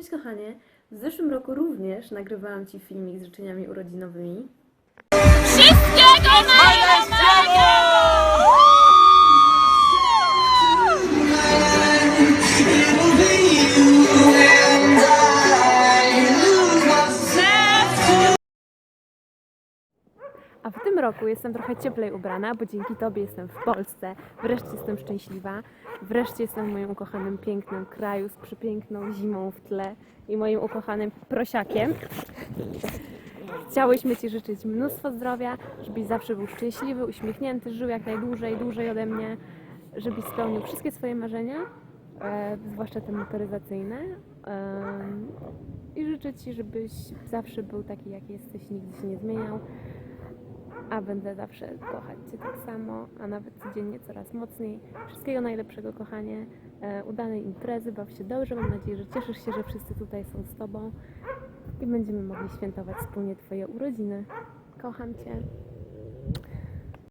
Cześć kochanie, w zeszłym roku również nagrywałam Ci filmik z życzeniami urodzinowymi. Wszystkiego najlepszego! W tym roku jestem trochę cieplej ubrana, bo dzięki Tobie jestem w Polsce. Wreszcie jestem szczęśliwa. Wreszcie jestem w moim ukochanym, pięknym kraju z przepiękną zimą w tle i moim ukochanym prosiakiem. Chciałyśmy Ci życzyć mnóstwo zdrowia, żebyś zawsze był szczęśliwy, uśmiechnięty, żył jak najdłużej, dłużej ode mnie, żebyś spełnił wszystkie swoje marzenia, e, zwłaszcza te motoryzacyjne. Em, I życzę Ci, żebyś zawsze był taki, jaki jesteś, nigdy się nie zmieniał a będę zawsze kochać Cię tak samo, a nawet codziennie coraz mocniej. Wszystkiego najlepszego, kochanie, e, udanej imprezy, baw się dobrze, mam nadzieję, że cieszysz się, że wszyscy tutaj są z Tobą i będziemy mogli świętować wspólnie Twoje urodziny. Kocham Cię.